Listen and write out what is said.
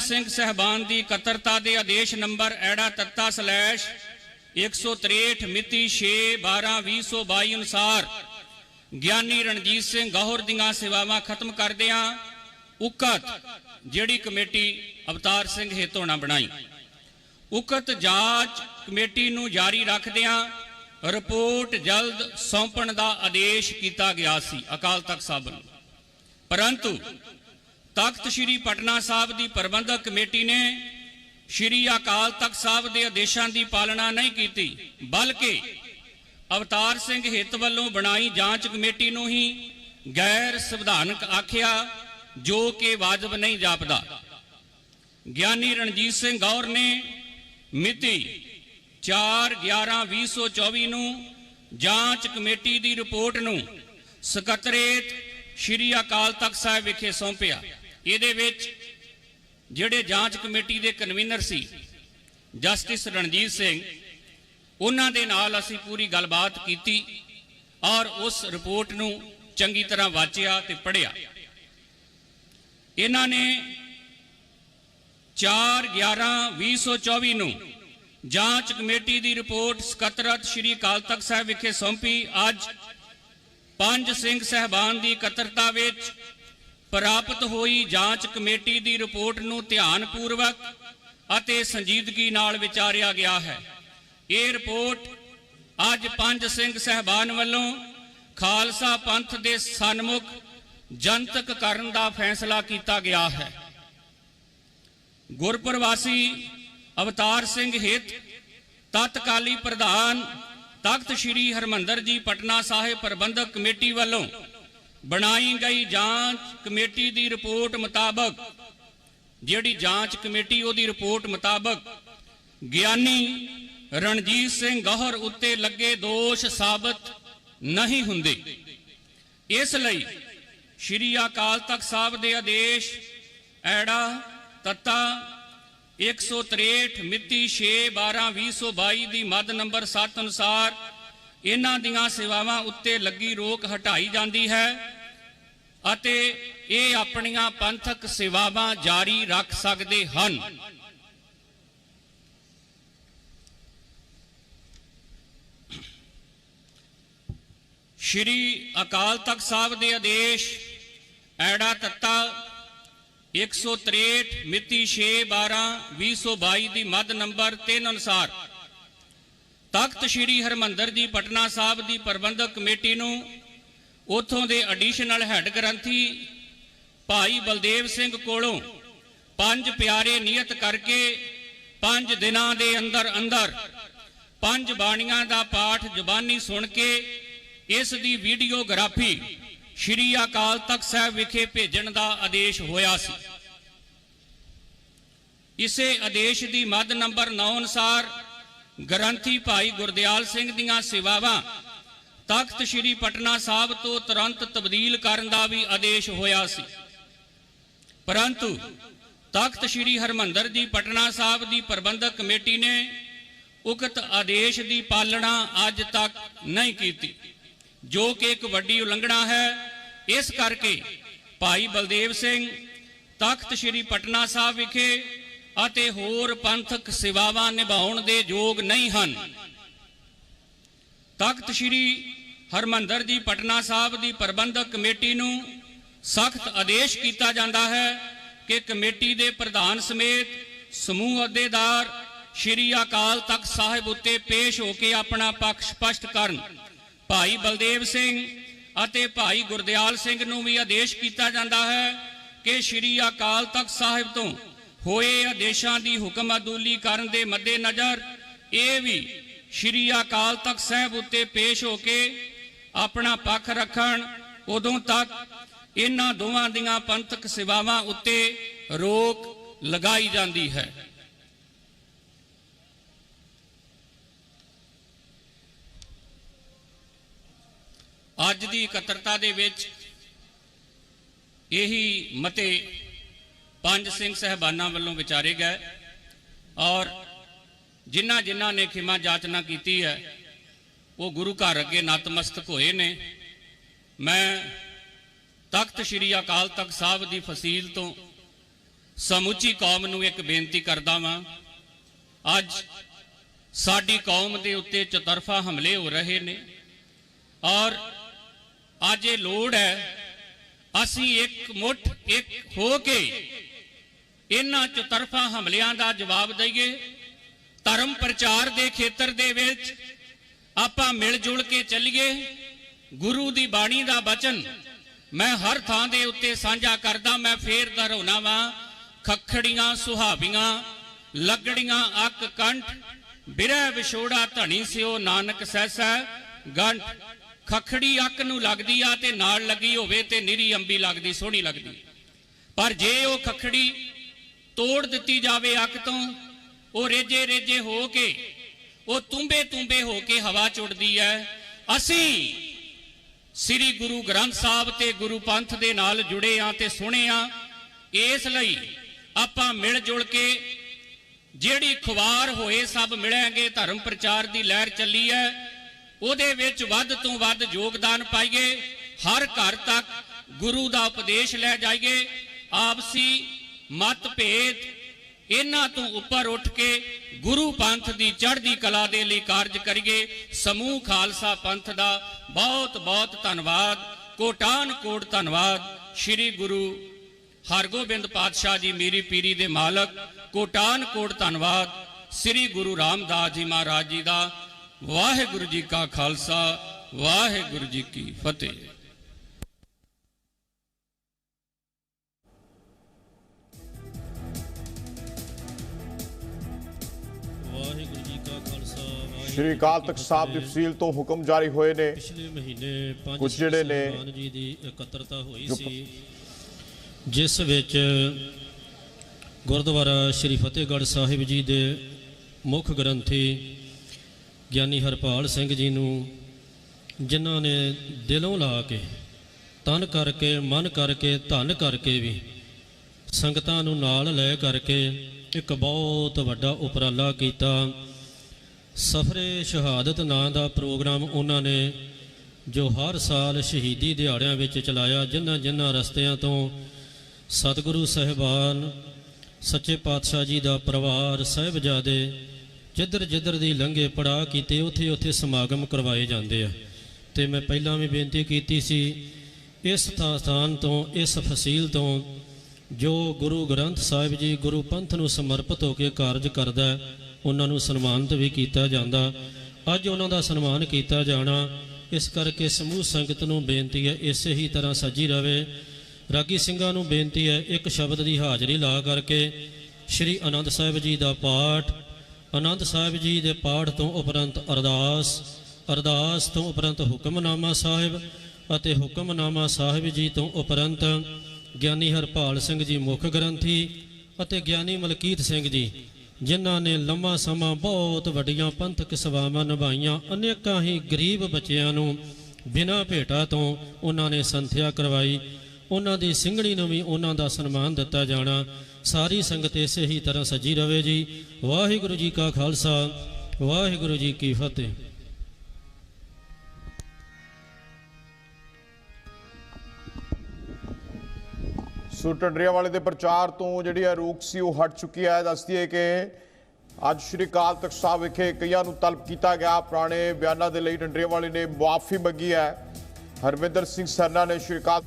ਸਿੰਘ ਸਹਿਬਾਨ ਦੀ ਇਕੱਤਰਤਾ ਦੇ ਆਦੇਸ਼ ਨੰਬਰ ਐੜਾ ਤੱਤਾ ਸਲੈਸ਼ 163 ਮਿਤੀ 6 12 2022 ਅਨੁਸਾਰ ਗਿਆਨੀ ਰਣਜੀਤ ਸਿੰਘ ਗੌਹਰ ਦੀਆਂ ਸੇਵਾਵਾਂ ਖਤਮ ਕਰਦਿਆਂ ਉਕਤ ਜਿਹੜੀ ਕਮੇਟੀ ਅਵਤਾਰ ਸਿੰਘ ਹੇਤੋਣਾ ਬਣਾਈ। ਉਕਤ ਜਾਂਚ ਕਮੇਟੀ ਨੂੰ ਜਾਰੀ ਰੱਖਦਿਆਂ ਰਿਪੋਰਟ ਜਲਦ ਸੌਂਪਣ ਦਾ ਆਦੇਸ਼ ਕੀਤਾ ਗਿਆ ਸੀ, ਅਕਾਲ ਤਖਤ ਸਾਹਿਬ ਨੂੰ ਪਰੰਤੂ ਤਖਤ ਸ੍ਰੀ ਪਟਨਾ ਸਾਹਿਬ ਦੀ ਪ੍ਰਬੰਧਕ ਕਮੇਟੀ ਨੇ ਸ੍ਰੀ ਅਕਾਲ ਤਖਤ ਸਾਹਿਬ ਦੇ ਆਦੇਸ਼ਾਂ ਦੀ ਪਾਲਣਾ ਨਹੀਂ ਕੀਤੀ, ਬਲਕਿ ਅਵਤਾਰ ਸਿੰਘ ਹਿੱਤ ਵੱਲੋਂ ਬਣਾਈ ਜਾਂਚ ਕਮੇਟੀ ਨੂੰ ਹੀ ਗੈਰ ਸੰਵਿਧਾਨਕ ਆਖਿਆ, ਜੋ ਕਿ ਵਾਜਬ ਨਹੀਂ ਜਾਪਦਾ। ਗਿਆਨੀ ਰਣਜੀਤ ਸਿੰਘ ਗੌਰ ਨੇ ਮਿਤੀ 4/11/2024 ਨੂੰ ਜਾਂਚ ਕਮੇਟੀ ਦੀ ਰਿਪੋਰਟ ਨੂੰ ਸਕੱਤਰੇਤ ਸ਼੍ਰੀ ਅਕਾਲ ਤਖਤ ਸਾਹਿਬ ਵਿਖੇ ਸੌਂਪਿਆ। ਇਹਦੇ ਵਿੱਚ ਜਿਹੜੇ ਜਾਂਚ ਕਮੇਟੀ ਦੇ ਕਨਵੀਨਰ ਸੀ, ਜਸਟਿਸ ਰਣਜੀਤ ਸਿੰਘ, ਉਹਨਾਂ ਦੇ ਨਾਲ ਅਸੀਂ ਪੂਰੀ ਗੱਲਬਾਤ ਕੀਤੀ ਔਰ ਉਸ ਰਿਪੋਰਟ ਨੂੰ ਚੰਗੀ ਤਰ੍ਹਾਂ ਵਾਚਿਆ ਤੇ ਪੜ੍ਹਿਆ। ਇਹਨਾਂ ਨੇ 4/11/2024 ਨੂੰ ਜਾਂਚ ਕਮੇਟੀ ਦੀ ਰਿਪੋਰਟ ਸਕੱਤਰਤ ਸ਼੍ਰੀ ਅਕਾਲ ਤਖਤ ਸਾਹਿਬ ਵਿਖੇ ਸੌਂਪੀ। ਅੱਜ ਪੰਜ ਸਿੰਘ ਸਹਿਬਾਨ ਦੀ ਇਕੱਤਰਤਾ ਵਿੱਚ ਪ੍ਰਾਪਤ ਹੋਈ ਜਾਂਚ ਕਮੇਟੀ ਦੀ ਰਿਪੋਰਟ ਨੂੰ ਧਿਆਨ ਪੂਰਵਕ ਅਤੇ ਸੰਜੀਦਗੀ ਨਾਲ ਵਿਚਾਰਿਆ ਗਿਆ ਹੈ। ਇਹ ਰਿਪੋਰਟ ਅੱਜ ਪੰਜ ਸਿੰਘ ਸਹਿਬਾਨ ਵੱਲੋਂ ਖਾਲਸਾ ਪੰਥ ਦੇ ਸਨਮੁਖ ਜਨਤਕ ਕਰਨ ਦਾ ਫੈਸਲਾ ਕੀਤਾ ਗਿਆ ਹੈ। ਗੁਰਪ੍ਰਵਾਸੀ ਅਵਤਾਰ ਸਿੰਘ ਹਿੱਤ, ਤਤਕਾਲੀ ਪ੍ਰਧਾਨ ਤਖਤ ਸ੍ਰੀ ਹਰਮੰਦਰ ਜੀ ਪਟਨਾ ਸਾਹਿਬ ਪ੍ਰਬੰਧਕ ਕਮੇਟੀ ਵੱਲੋਂ ਬਣਾਈ ਗਈ ਜਾਂਚ ਕਮੇਟੀ ਦੀ ਰਿਪੋਰਟ ਮੁਤਾਬਕ, ਜਿਹੜੀ ਜਾਂਚ ਕਮੇਟੀ ਉਹਦੀ ਰਿਪੋਰਟ ਮੁਤਾਬਕ ਗਿਆਨੀ ਰਣਜੀਤ ਸਿੰਘ ਗਹਰ ਉੱਤੇ ਲੱਗੇ ਦੋਸ਼ ਸਾਬਤ ਨਹੀਂ ਹੁੰਦੇ। ਇਸ ਲਈ ਸ਼੍ਰੀ ਅਕਾਲ ਤਖਤ ਸਾਹਿਬ ਦੇ ਆਦੇਸ਼ ਐੜਾ ਤੱਤਾ 163 ਮਿਤੀ 6 12 2022 ਦੀ ਮੱਦ ਨੰਬਰ 7 ਅਨੁਸਾਰ ਇਹਨਾਂ ਦੀਆਂ ਸੇਵਾਵਾਂ ਉੱਤੇ ਲੱਗੀ ਰੋਕ ਹਟਾਈ ਜਾਂਦੀ ਹੈ ਅਤੇ ਇਹ ਆਪਣੀਆਂ ਪੰਥਕ ਸੇਵਾਵਾਂ ਜਾਰੀ ਰੱਖ ਸਕਦੇ ਹਨ। ਸ਼੍ਰੀ ਅਕਾਲ ਤਖਤ ਸਾਹਿਬ ਦੇ ਆਦੇਸ਼, ਐੜਾ ਤੱਤਾ 163 ਮਿਤੀ 6 12 2022 ਦੀ ਮੱਦ ਨੰਬਰ 3 ਅਨੁਸਾਰ ਤਖਤ ਸ੍ਰੀ ਹਰਮੰਦਰ ਜੀ ਪਟਨਾ ਸਾਹਿਬ ਦੀ ਪ੍ਰਬੰਧਕ ਕਮੇਟੀ ਨੂੰ ਉਥੋਂ ਦੇ ਐਡੀਸ਼ਨਲ ਹੈੱਡ ਗ੍ਰੰਥੀ ਭਾਈ ਬਲਦੇਵ ਸਿੰਘ ਕੋਲੋਂ ਪੰਜ ਪਿਆਰੇ ਨਿਯਤ ਕਰਕੇ ਪੰਜ ਦਿਨਾਂ ਦੇ ਅੰਦਰ ਅੰਦਰ ਪੰਜ ਬਾਣੀਆਂ ਦਾ ਪਾਠ ਜ਼ੁਬਾਨੀ ਸੁਣ ਕੇ ਇਸ ਦੀ ਵੀਡੀਓਗ੍ਰਾਫੀ ਸ਼੍ਰੀ ਅਕਾਲ ਤਖਤ ਸਾਹਿਬ ਵਿਖੇ ਭੇਜਣ ਦਾ ਆਦੇਸ਼ ਹੋਇਆ ਸੀ। ਇਸੇ ਆਦੇਸ਼ ਦੀ ਮੱਦ ਨੰਬਰ 9 ਅਨੁਸਾਰ ਗ੍ਰੰਥੀ ਭਾਈ ਗੁਰਦਿਆਲ ਸਿੰਘ ਦੀਆਂ ਸੇਵਾਵਾਂ, ਤਖਤ ਸ੍ਰੀ ਪਟਨਾ ਸਾਹਿਬ ਤੋਂ ਤੁਰੰਤ ਤਬਦੀਲ ਕਰਨ ਦਾ ਵੀ ਆਦੇਸ਼ ਹੋਇਆ ਸੀ। ਪਰੰਤੂ ਤਖਤ ਸ੍ਰੀ ਹਰਮੰਦਰ ਜੀ ਪਟਨਾ ਸਾਹਿਬ ਦੀ ਪ੍ਰਬੰਧਕ ਕਮੇਟੀ ਨੇ ਉਕਤ ਆਦੇਸ਼ ਦੀ ਪਾਲਣਾ ਅੱਜ ਤੱਕ ਨਹੀਂ ਕੀਤੀ, ਜੋ ਕਿ ਇੱਕ ਵੱਡੀ ਉਲੰਘਣਾ ਹੈ। ਇਸ ਕਰਕੇ ਭਾਈ ਬਲਦੇਵ ਸਿੰਘ ਤਖਤ ਸ੍ਰੀ ਪਟਨਾ ਸਾਹਿਬ ਵਿਖੇ ਅਤੇ ਹੋਰ ਪੰਥਕ ਸੇਵਾਵਾਂ ਨਿਭਾਉਣ ਦੇ ਯੋਗ ਨਹੀਂ ਹਨ। ਤਖਤ ਸ੍ਰੀ ਹਰਮੰਦਰ ਜੀ ਪਟਨਾ ਸਾਹਿਬ ਦੀ ਪ੍ਰਬੰਧਕ ਕਮੇਟੀ ਨੂੰ ਸਖਤ ਆਦੇਸ਼ ਕੀਤਾ ਜਾਂਦਾ ਹੈ ਕਿ ਕਮੇਟੀ ਦੇ ਪ੍ਰਧਾਨ ਸਮੇਤ ਸਮੂਹ ਅਹੁਦੇਦਾਰ ਸ੍ਰੀ ਅਕਾਲ ਤਖਤ ਸਾਹਿਬ ਉੱਤੇ ਪੇਸ਼ ਹੋ ਕੇ ਆਪਣਾ ਪੱਖ ਸਪਸ਼ਟ ਕਰਨ। ਭਾਈ ਬਲਦੇਵ ਸਿੰਘ ਅਤੇ ਭਾਈ ਗੁਰਦਿਆਲ ਸਿੰਘ ਨੂੰ ਵੀ ਆਦੇਸ਼ ਕੀਤਾ ਜਾਂਦਾ ਹੈ ਕਿ ਸ੍ਰੀ ਅਕਾਲ ਤਖਤ ਸਾਹਿਬ ਤੋਂ ਹੋਏ ਆਦੇਸ਼ਾਂ ਦੀ ਹੁਕਮ ਅਦੂਲੀ ਕਰਨ ਦੇ ਮੱਦੇਨਜ਼ਰ, ਇਹ ਵੀ ਸ੍ਰੀ ਅਕਾਲ ਤਖਤ ਸਾਹਿਬ ਉੱਤੇ ਪੇਸ਼ ਹੋ ਕੇ ਆਪਣਾ ਪੱਖ ਰੱਖਣ, ਉਦੋਂ ਤੱਕ ਇਹਨਾਂ ਦੋਵਾਂ ਦੀਆਂ ਪੰਥਕ ਸੇਵਾਵਾਂ ਉੱਤੇ ਰੋਕ ਲਗਾਈ ਜਾਂਦੀ ਹੈ। ਅੱਜ ਦੀ ਇਕੱਤਰਤਾ ਦੇ ਵਿੱਚ ਇਹੀ ਮਤੇ ਪੰਜ ਸਿੰਘ ਸਹਿਬਾਨਾਂ ਵੱਲੋਂ ਵਿਚਾਰੇ ਗਏ ਔਰ ਜਿਨ੍ਹਾਂ ਜਿਨ੍ਹਾਂ ਨੇ ਖਿਮਾ ਜਾਚਨਾ ਕੀਤੀ ਹੈ, ਉਹ ਗੁਰੂ ਘਰ ਅੱਗੇ ਨਤਮਸਤਕ ਹੋਏ ਨੇ। ਮੈਂ ਤਖਤ ਸ੍ਰੀ ਅਕਾਲ ਤਖਤ ਸਾਹਿਬ ਦੀ ਫਸੀਲ ਤੋਂ ਸਮੁੱਚੀ ਕੌਮ ਨੂੰ ਇੱਕ ਬੇਨਤੀ ਕਰਦਾ ਵਾਂ। ਅੱਜ ਸਾਡੀ ਕੌਮ ਦੇ ਉੱਤੇ ਚਤਰਫਾ ਹਮਲੇ ਹੋ ਰਹੇ ਨੇ ਔਰ ਅੱਜ ਇਹ ਲੋੜ ਹੈ, ਅਸੀਂ ਇੱਕ ਮੁੱਠ ਇੱਕ ਹੋ ਕੇ ਇਹਨਾਂ ਚਤਰਫਾ ਹਮਲਿਆਂ ਦਾ ਜਵਾਬ ਦਈਏ। ਧਰਮ ਪ੍ਰਚਾਰ ਦੇ ਖੇਤਰ ਦੇ ਵਿੱਚ ਆਪਾਂ ਮਿਲ ਜੁਲ ਕੇ ਚੱਲੀਏ। ਗੁਰੂ ਦੀ ਬਾਣੀ ਦਾ ਬਚਨ ਮੈਂ ਹਰ ਥਾਂ ਦੇ ਉੱਤੇ ਸਾਂਝਾ ਕਰਦਾ, ਮੈਂ ਫੇਰ ਦਹਰਾਉਣਾ ਵਾਂ। ਖਖੜੀਆਂ, ਸੁਹਾਵੀਆਂ, ਲੱਗੜੀਆਂ, ਅੱਕ, ਕੰਠ, ਬਿਰਹਿ ਵਿਛੋੜਾ, ਧਣੀ ਸਿਓ, ਨਾਨਕ ਸੈਸੈ ਗੰਠ। ਖਖੜੀ ਅੱਕ ਨੂੰ ਲੱਗਦੀ ਆ ਤੇ ਨਾਲ ਲੱਗੀ ਹੋਵੇ ਤੇ ਨਿਰੀ ਅੰਬੀ ਲੱਗਦੀ, ਸੋਹਣੀ ਲੱਗਦੀ। ਪਰ ਜੇ ਉਹ ਖਖੜੀ ਤੋੜ ਦਿੱਤੀ ਜਾਵੇ ਅੱਕ ਤੋਂ, ਉਹ ਰੇਜੇ ਰੇਜੇ ਹੋ ਕੇ, ਉਹ ਤੁੰਬੇ ਤੁੰਬੇ ਹੋ ਕੇ ਹਵਾ ਚ ਉੱਡਦੀ ਹੈ। ਅਸੀਂ ਸ੍ਰੀ ਗੁਰੂ ਗ੍ਰੰਥ ਸਾਹਿਬ ਤੇ ਗੁਰੂ ਪੰਥ ਦੇ ਨਾਲ ਜੁੜੇ ਆ ਤੇ ਸੁਣੇ ਆ ਇਸ ਲਈ ਆਪਾਂ ਮਿਲ ਜੁਲ ਕੇ ਜਿਹੜੀ ਖੁਆਰ ਹੋਏ ਸਭ ਮਿਲਾਂਗੇ, ਧਰਮ ਪ੍ਰਚਾਰ ਦੀ ਲਹਿਰ ਚੱਲੀ ਹੈ। ਉਹਦੇ ਵਿੱਚ ਵੱਧ ਤੋਂ ਵੱਧ ਯੋਗਦਾਨ ਪਾਈਏ, ਹਰ ਘਰ ਤੱਕ ਗੁਰੂ ਦਾ ਉਪਦੇਸ਼ ਲੈ ਜਾਈਏ। ਆਪਸੀ ਮਤਭੇਦ। ਇਹਨਾਂ ਤੋਂ ਉੱਪਰ ਉੱਠ ਕੇ ਗੁਰੂ ਪੰਥ ਦੀ ਚੜ੍ਹਦੀ ਕਲਾ ਦੇ ਲਈ ਕਾਰਜ ਕਰੀਏ। ਸਮੂਹ ਖਾਲਸਾ ਪੰਥ ਦਾ ਬਹੁਤ ਬਹੁਤ ਧੰਨਵਾਦ। ਕੋਟਾਨ ਕੋਟ ਧੰਨਵਾਦ। ਸ੍ਰੀ ਗੁਰੂ ਹਰਗੋਬਿੰਦ ਪਾਤਸ਼ਾਹ ਜੀ ਮੀਰੀ ਪੀਰੀ ਦੇ ਮਾਲਕ ਕੋਟਾਨ ਕੋਟ ਧੰਨਵਾਦ। ਸ੍ਰੀ ਗੁਰੂ ਰਾਮਦਾਸ ਜੀ ਮਹਾਰਾਜ ਜੀ ਦਾ ਵਾਹਿਗੁਰੂ ਜੀ ਕਾ ਖਾਲਸਾ, ਵਾਹਿਗੁਰੂ ਜੀ ਕੀ ਫਤਿਹ। ਸ਼੍ਰੀ ਅਕਾਲ ਤਖਤ ਸਾਹਿਬ ਦੀ ਤਫਸੀਲ ਤੋਂ ਹੁਕਮ ਜਾਰੀ ਹੋਏ ਨੇ। ਪਿਛਲੇ ਮਹੀਨੇ ਪੰਜ ਕੁਛ ਜਿਹੜੇ ਨੇ ਜੀ ਦੀ ਇਕੱਤਰਤਾ ਹੋਈ ਸੀ ਜਿਸ ਵਿੱਚ ਗੁਰਦੁਆਰਾ ਸ਼੍ਰੀ ਫਤਿਹਗੜ੍ਹ ਸਾਹਿਬ ਜੀ ਦੇ ਮੁੱਖ ਗ੍ਰੰਥੀ ਗਿਆਨੀ ਹਰਪਾਲ ਸਿੰਘ ਜੀ ਨੂੰ ਜਿਨ੍ਹਾਂ ਨੇ ਦਿਲੋਂ ਲਾ ਕੇ ਤਨ ਕਰਕੇ ਮਨ ਕਰਕੇ ਧਨ ਕਰਕੇ ਵੀ ਸੰਗਤਾਂ ਨੂੰ ਨਾਲ ਲੈ ਕਰਕੇ ਇੱਕ ਬਹੁਤ ਵੱਡਾ ਉਪਰਾਲਾ ਕੀਤਾ। ਸਫਰੇ ਸ਼ਹਾਦਤ ਨਾਂ ਦਾ ਪ੍ਰੋਗਰਾਮ ਉਹਨਾਂ ਨੇ ਜੋ ਹਰ ਸਾਲ ਸ਼ਹੀਦੀ ਦਿਹਾੜਿਆਂ ਵਿੱਚ ਚਲਾਇਆ ਜਿਨ੍ਹਾਂ ਜਿਨ੍ਹਾਂ ਰਸਤਿਆਂ ਤੋਂ ਸਤਿਗੁਰੂ ਸਹਿਬਾਨ ਸੱਚੇ ਪਾਤਸ਼ਾਹ ਜੀ ਦਾ ਪਰਿਵਾਰ ਸਹਿਬਜ਼ਾਦੇ ਜਿੱਧਰ ਜਿੱਧਰ ਦੀ ਲੰਘੇ ਪੜਾ ਕੀਤੇ ਉਥੇ ਉਥੇ ਸਮਾਗਮ ਕਰਵਾਏ ਜਾਂਦੇ ਆ। ਤੇ ਮੈਂ ਪਹਿਲਾਂ ਵੀ ਬੇਨਤੀ ਕੀਤੀ ਸੀ ਇਸ ਸਥਾਨ ਤੋਂ ਇਸ ਫਸੀਲ ਤੋਂ ਜੋ ਗੁਰੂ ਗ੍ਰੰਥ ਸਾਹਿਬ ਜੀ ਗੁਰੂ ਪੰਥ ਨੂੰ ਸਮਰਪਿਤ ਹੋ ਕੇ ਕਾਰਜ ਕਰਦਾ ਹੈ, ਉਹਨਾਂ ਨੂੰ ਸਨਮਾਨਿਤ ਵੀ ਕੀਤਾ ਜਾਂਦਾ। ਅੱਜ ਉਹਨਾਂ ਦਾ ਸਨਮਾਨ ਕੀਤਾ ਜਾਣਾ। ਇਸ ਕਰਕੇ ਸਮੂਹ ਸੰਗਤ ਨੂੰ ਬੇਨਤੀ ਹੈ, ਇਸੇ ਹੀ ਤਰ੍ਹਾਂ ਸੱਜੀ ਰਵੇ। ਰਾਗੀ ਸਿੰਘਾਂ ਨੂੰ ਬੇਨਤੀ ਹੈ, ਇੱਕ ਸ਼ਬਦ ਦੀ ਹਾਜ਼ਰੀ ਲਾ ਕਰਕੇ ਸ੍ਰੀ ਆਨੰਦ ਸਾਹਿਬ ਜੀ ਦਾ ਪਾਠ, ਆਨੰਦ ਸਾਹਿਬ ਜੀ ਦੇ ਪਾਠ ਤੋਂ ਉਪਰੰਤ ਅਰਦਾਸ ਅਰਦਾਸ ਤੋਂ ਉਪਰੰਤ ਹੁਕਮਨਾਮਾ ਸਾਹਿਬ ਅਤੇ ਹੁਕਮਨਾਮਾ ਸਾਹਿਬ ਜੀ ਤੋਂ ਉਪਰੰਤ ਗਿਆਨੀ ਹਰਪਾਲ ਸਿੰਘ ਜੀ ਮੁੱਖ ਗ੍ਰੰਥੀ ਅਤੇ ਗਿਆਨੀ ਮਲਕੀਤ ਸਿੰਘ ਜੀ ਜਿਨ੍ਹਾਂ ਨੇ ਲੰਮਾ ਸਮਾਂ ਬਹੁਤ ਵੱਡੀਆਂ ਪੰਥਕ ਸੇਵਾਵਾਂ ਨਿਭਾਈਆਂ, ਅਨੇਕਾਂ ਹੀ ਗਰੀਬ ਬੱਚਿਆਂ ਨੂੰ ਬਿਨਾਂ ਭੇਟਾ ਤੋਂ ਉਹਨਾਂ ਨੇ ਸੰਥਿਆ ਕਰਵਾਈ। ਉਹਨਾਂ ਦੀ ਸਿੰਘਣੀ ਨੂੰ ਵੀ ਉਹਨਾਂ ਦਾ ਸਨਮਾਨ ਦਿੱਤਾ ਜਾਣਾ। ਸਾਰੀ ਸੰਗਤ ਇਸੇ ਹੀ ਤਰ੍ਹਾਂ ਸਜੀ ਰਵੇ ਜੀ। ਵਾਹਿਗੁਰੂ ਜੀ ਕਾ ਖਾਲਸਾ, ਵਾਹਿਗੁਰੂ ਜੀ ਕੀ ਫਤਿਹ। ਸੋ ਟੰਡਰੀਆਂ ਵਾਲੇ ਦੇ ਪ੍ਰਚਾਰ ਤੋਂ ਜਿਹੜੀ ਹੈ ਰੋਕ ਸੀ, ਉਹ ਹਟ ਚੁੱਕੀ ਹੈ। ਦੱਸਦੀ ਹੈ ਕਿ ਅੱਜ ਸ਼੍ਰੀ ਅਕਾਲ ਤਖਤ ਸਾਹਿਬ ਵਿਖੇ ਕਈਆਂ ਨੂੰ ਤਲਬ ਕੀਤਾ ਗਿਆ। ਪੁਰਾਣੇ ਬਿਆਨਾਂ ਦੇ ਲਈ ਟੰਡਰੀਆਂ ਵਾਲੇ ਨੇ ਮੁਆਫੀ ਮੰਗੀ ਹੈ। ਹਰਵਿੰਦਰ ਸਿੰਘ ਸਰਨਾ ਨੇ ਸ਼੍ਰੀ ਅਕਾਲ